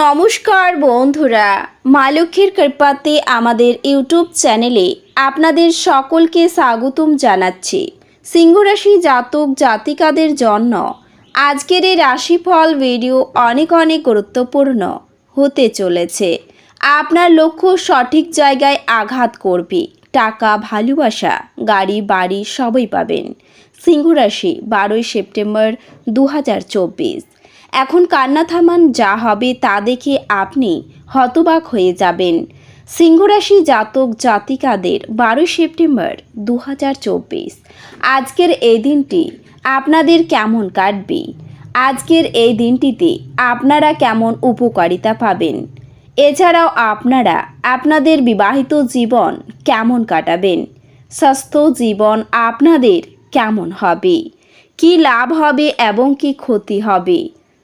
নমস্কার বন্ধুরা, মা লক্ষ্মীর কৃপাতে আমাদের ইউটিউব চ্যানেলে আপনাদের সকলকে স্বাগতম জানাচ্ছি। সিংহরাশি জাতক জাতিকাদের জন্য আজকের এই রাশিফল ভিডিও অনেক অনেক গুরুত্বপূর্ণ হতে চলেছে। আপনার লক্ষ্য সঠিক জায়গায় আঘাত করবে। টাকা, ভালোবাসা, গাড়ি, বাড়ি সবই পাবেন। সিংহরাশি বারোই সেপ্টেম্বর দু হাজার চব্বিশ। এখন কান্না থামান যা হবে তা দেখে আপনি হতবাক হয়ে যাবেন। সিংহরাশি জাতক জাতিকাদের বারোই সেপ্টেম্বর দু হাজার চব্বিশ। আজকের এই দিনটি আপনাদের কেমন কাটবে? আজকের এই দিনটিতে আপনারা কেমন উপকারিতা পাবেন? এছাড়াও আপনারা আপনাদের বিবাহিত জীবন কেমন কাটাবেন? স্বাস্থ্য জীবন আপনাদের কেমন হবে? কি লাভ হবে এবং কি ক্ষতি হবে?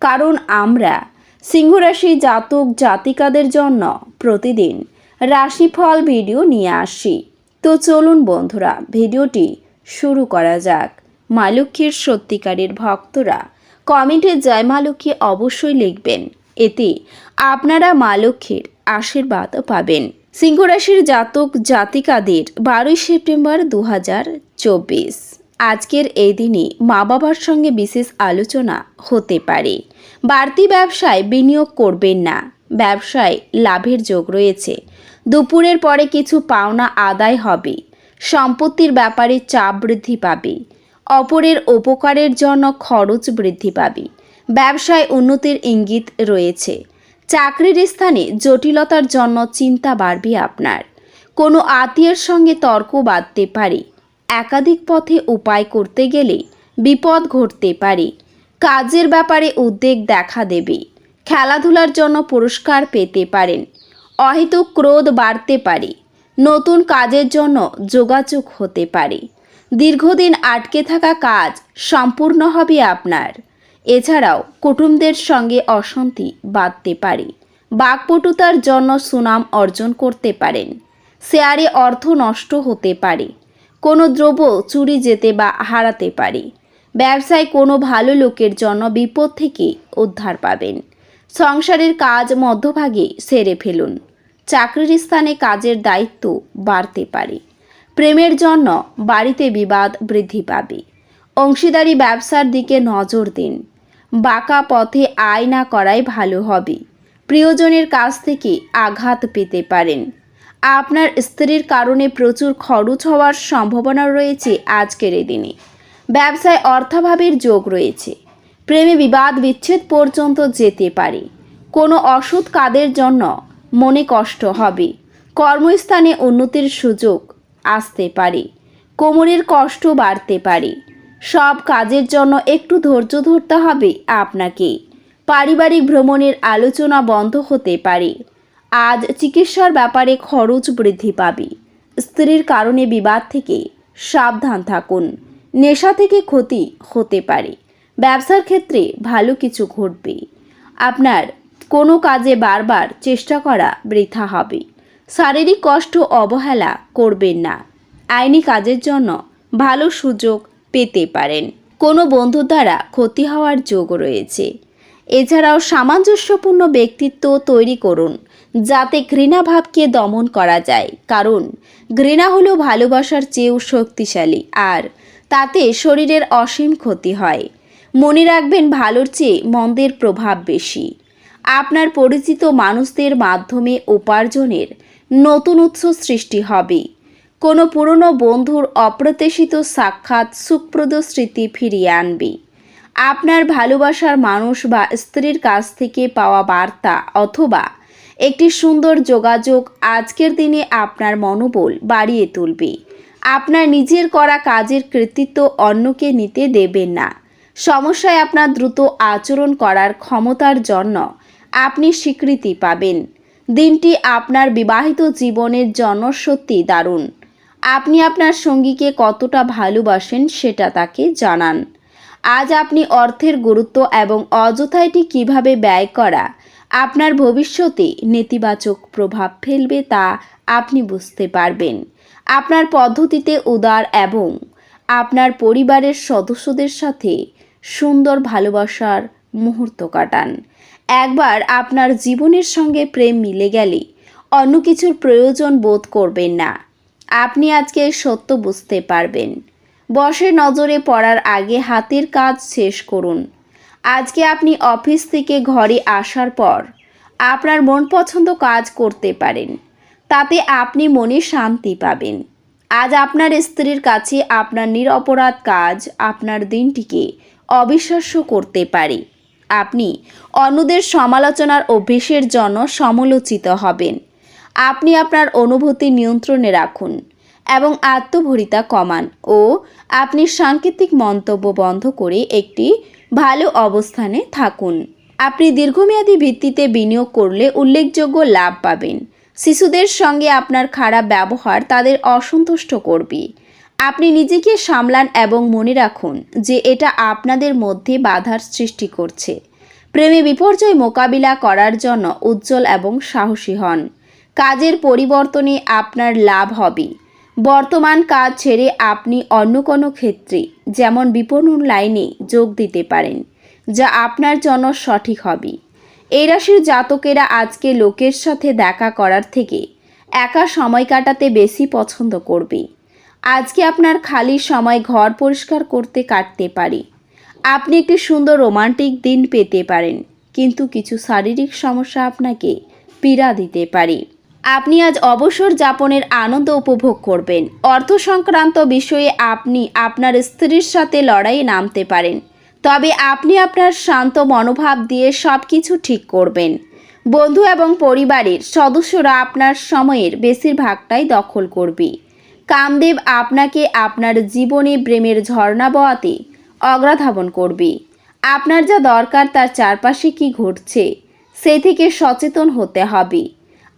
কারণ আমরা সিংহরাশি জাতক জাতিকাদের জন্য প্রতিদিন রাশিফল ভিডিও নিয়ে আসি। তো চলুন বন্ধুরা, ভিডিওটি শুরু করা যাক। মা লক্ষ্মীর সত্যিকারের ভক্তরা কমেন্টে জয় মা লক্ষ্মী অবশ্যই লিখবেন। এতে আপনারা মা লক্ষ্মীর আশীর্বাদ পাবেন। সিংহরাশির জাতক জাতিকাদের বারোই সেপ্টেম্বর দু হাজার চব্বিশ। আজকের এই দিনে মা বাবার সঙ্গে বিশেষ আলোচনা হতে পারে। বাড়তি ব্যবসায় বিনিয়োগ করবেন না। ব্যবসায় লাভের যোগ রয়েছে। দুপুরের পরে কিছু পাওনা আদায় হবে। সম্পত্তির ব্যাপারে চাপ বৃদ্ধি পাবে। অপরের উপকারের জন্য খরচ বৃদ্ধি পাবে। ব্যবসায় উন্নতির ইঙ্গিত রয়েছে। চাকরির স্থানে জটিলতার জন্য চিন্তা বাড়বে আপনার। কোনো আত্মীয়ের সঙ্গে তর্ক বাঁধতে পারে। একাধিক পথে উপায় করতে গেলে বিপদ ঘটতে পারে। কাজের ব্যাপারে উদ্বেগ দেখা দেবে। খেলাধুলার জন্য পুরস্কার পেতে পারেন। অহেতুক ক্রোধ বাড়তে পারে। নতুন কাজের জন্য যোগাযোগ হতে পারে। দীর্ঘদিন আটকে থাকা কাজ সম্পূর্ণ হবে আপনার। এছাড়াও কুটুমদের সঙ্গে অশান্তি বাঁধতে পারে। বাকপটুতার জন্য সুনাম অর্জন করতে পারেন। শেয়ারে অর্থ নষ্ট হতে পারে। কোনো দ্রব্য চুরি যেতে বা হারাতে পারে। ব্যবসায় কোনো ভালো লোকের জন্য বিপদ থেকে উদ্ধার পাবেন। সংসারের কাজ মধ্যভাগে সেরে ফেলুন। চাকরির স্থানে কাজের দায়িত্ব বাড়তে পারে। প্রেমের জন্য বাড়িতে বিবাদ বৃদ্ধি পাবে। অংশীদারি ব্যবসার দিকে নজর দিন। বাঁকা পথে আয় না করাই ভালো হবে। প্রিয়জনের কাছ থেকে আঘাত পেতে পারেন। আপনার স্ত্রীর কারণে প্রচুর খরচ হওয়ার সম্ভাবনা রয়েছে আজকের এই দিনে। ব্যবসায় অর্থাভাবের যোগ রয়েছে। প্রেমে বিবাদ বিচ্ছেদ পর্যন্ত যেতে পারে। কোনো অসৎ কাদের জন্য মনে কষ্ট হবে। কর্মস্থানে উন্নতির সুযোগ আসতে পারে। কোমরের কষ্ট বাড়তে পারে। সব কাজের জন্য একটু ধৈর্য ধরতে হবে আপনাকে। পারিবারিক ভ্রমণের আলোচনা বন্ধ হতে পারে। আজ চিকিৎসার ব্যাপারে খরচ বৃদ্ধি পাবে। স্ত্রীর কারণে বিবাদ থেকে সাবধান থাকুন। নেশা থেকে ক্ষতি হতে পারে। ব্যবসার ক্ষেত্রে ভালো কিছু ঘটবে। আপনার কোনো কাজে বারবার চেষ্টা করা বৃথা হবে। শারীরিক কষ্ট অবহেলা করবেন না। আইনি কাজের জন্য ভালো সুযোগ পেতে পারেন। কোনো বন্ধু দ্বারা ক্ষতি হওয়ার যোগ রয়েছে। এছাড়াও সামঞ্জস্যপূর্ণ ব্যক্তিত্ব তৈরি করুন। যাতে ঘৃণাভাবকে দমন করা যায়। কারণ, ঘৃণা হলো ভালোবাসার চেয়েও শক্তিশালী, আর তাতে শরীরের অসীম ক্ষতি হয়। মনে রাখবেন, ভালোর চেয়ে মন্দের প্রভাব বেশি। আপনার পরিচিত মানুষদের মাধ্যমে উপার্জনের নতুন উৎস সৃষ্টি হবে। কোনো পুরনো বন্ধুর অপ্রত্যাশিত সাক্ষাৎ সুখপ্রদ স্মৃতি ফিরিয়ে আনবে। আপনার ভালোবাসার মানুষ বা স্ত্রীর কাছ থেকে পাওয়া বার্তা অথবা একটি সুন্দর যোগাযোগ আজকের দিনে আপনার মনোবল বাড়িয়ে তুলবে। আপনার নিজের করা কাজের কৃতিত্ব অন্যকে নিতে দেবেন না। সমস্যায় আপনার দ্রুত আচরণ করার ক্ষমতার জন্য আপনি স্বীকৃতি পাবেন। দিনটি আপনার বিবাহিত জীবনের জন্য সত্যি দারুণ। আপনি আপনার সঙ্গীকে কতটা ভালোবাসেন সেটা তাকে জানান। আজ আপনি অর্থের গুরুত্ব এবং অযথায়টি কীভাবে ব্যয় করা আপনার ভবিষ্যতে নেতিবাচক প্রভাব ফেলবে তা আপনি বুঝতে পারবেন। আপনার পদ্ধতিতে উদার এবং আপনার পরিবারের সদস্যদের সাথে সুন্দর ভালোবাসার মুহূর্ত কাটান। একবার আপনার জীবনের সঙ্গে প্রেম মিলে গেলে অন্য কিছুর প্রয়োজন বোধ করবেন না। আপনি আজকে সত্য বুঝতে পারবেন। বসের নজরে পড়ার আগে হাতের কাজ শেষ করুন। আজকে আপনি অফিস থেকে ঘরে আসার পর আপনার মন পছন্দ কাজ করতে পারেন। তাতে আপনি মনে শান্তি পাবেন। আজ আপনার স্ত্রীর কাছে আপনার নিরপরাধ কাজ আপনার দিনটিকে অবিশ্বাস্য করতে পারে। আপনি অন্যদের সমালোচনার অভ্যেসের জন্য সমালোচিত হবেন। আপনি আপনার অনুভূতি নিয়ন্ত্রণে রাখুন। এবং আত্মভরিতা কমান ও আপনি সাংকেতিক মন্তব্য বন্ধ করে একটি ভালো অবস্থানে থাকুন। আপনি দীর্ঘমেয়াদী ভিত্তিতে বিনিয়োগ করলে উল্লেখযোগ্য লাভ পাবেন। শিশুদের সঙ্গে আপনার খারাপ ব্যবহার তাদের অসন্তুষ্ট করবে। আপনি নিজেকে সামলান এবং মনে রাখুন যে এটা আপনাদের মধ্যে বাধার সৃষ্টি করছে। প্রেমে বিপর্যয় মোকাবিলা করার জন্য উজ্জ্বল এবং সাহসী হন। কাজের পরিবর্তনে আপনার লাভ হবে। বর্তমান কাজ ছেড়ে আপনি অন্য কোনো ক্ষেত্রে যেমন বিপণন লাইনে যোগ দিতে পারেন, যা আপনার জন্য সঠিক হবে। এই রাশির জাতকেরা আজকে লোকের সাথে দেখা করার থেকে একা সময় কাটাতে বেশি পছন্দ করবে। আজকে আপনার খালি সময় ঘর পরিষ্কার করতে কাটতে পারে। আপনি একটি সুন্দর রোমান্টিক দিন পেতে পারেন, কিন্তু কিছু শারীরিক সমস্যা আপনাকে পীড়া দিতে পারে। আপনি আজ অবসর যাপনের আনন্দ উপভোগ করবেন। অর্থ সংক্রান্ত বিষয়ে আপনি আপনার স্ত্রীর সাথে লড়াইয়ে নামতে পারেন। তবে আপনি আপনার শান্ত মনোভাব দিয়ে সব কিছু ঠিক করবেন। বন্ধু এবং পরিবারের সদস্যরা আপনার সময়ের বেশিরভাগটাই দখল করবে। কামদেব আপনাকে আপনার জীবনে প্রেমের ঝর্ণা বওয়াতে অগ্রাধাবন করবে। আপনার যা দরকার তার চারপাশে কি ঘটছে সেই থেকে সচেতন হতে হবে।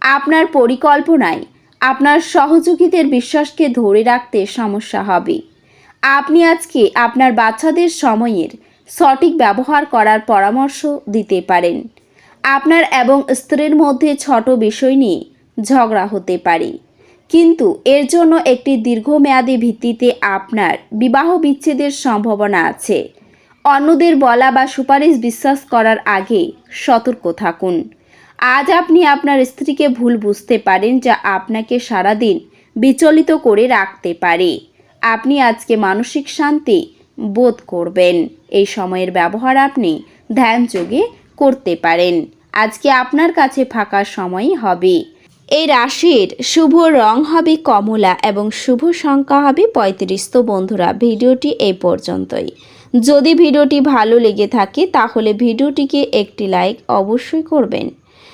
আপনার পরিকল্পনায় আপনার সহযোগীদের বিশ্বাসকে ধরে রাখতে সমস্যা হবে। আপনি আজকে আপনার বাচ্চাদের সময়ের সঠিক ব্যবহার করার পরামর্শ দিতে পারেন। আপনার এবং স্ত্রীর মধ্যে ছোট বিষয় নিয়ে ঝগড়া হতে পারে। কিন্তু এর জন্য একটি দীর্ঘমেয়াদী ভিত্তিতে আপনার বিবাহ বিচ্ছেদের সম্ভাবনা আছে। অন্যদের বলা বা সুপারিশ বিশ্বাস করার আগে সতর্ক থাকুন। আজ আপনি আপনার স্ত্রীকে ভুল বুঝতে পারেন যা আপনাকে সারাদিন বিচলিত করে রাখতে পারে। আপনি আজকে মানসিক শান্তি বোধ করবেন। এই সময়ের ব্যবহার আপনি ধ্যানযোগে করতে পারেন। আজকে আপনার কাছে ফাঁকা সময় হবে। এই রাশির শুভ রং হবে কমলা এবং শুভ সংখ্যা হবে পঁয়ত্রিশ। তো বন্ধুরা, ভিডিওটি এই পর্যন্তই। যদি ভিডিওটি ভালো লেগে থাকে, তাহলে ভিডিওটিকে একটি লাইক অবশ্যই করবেন।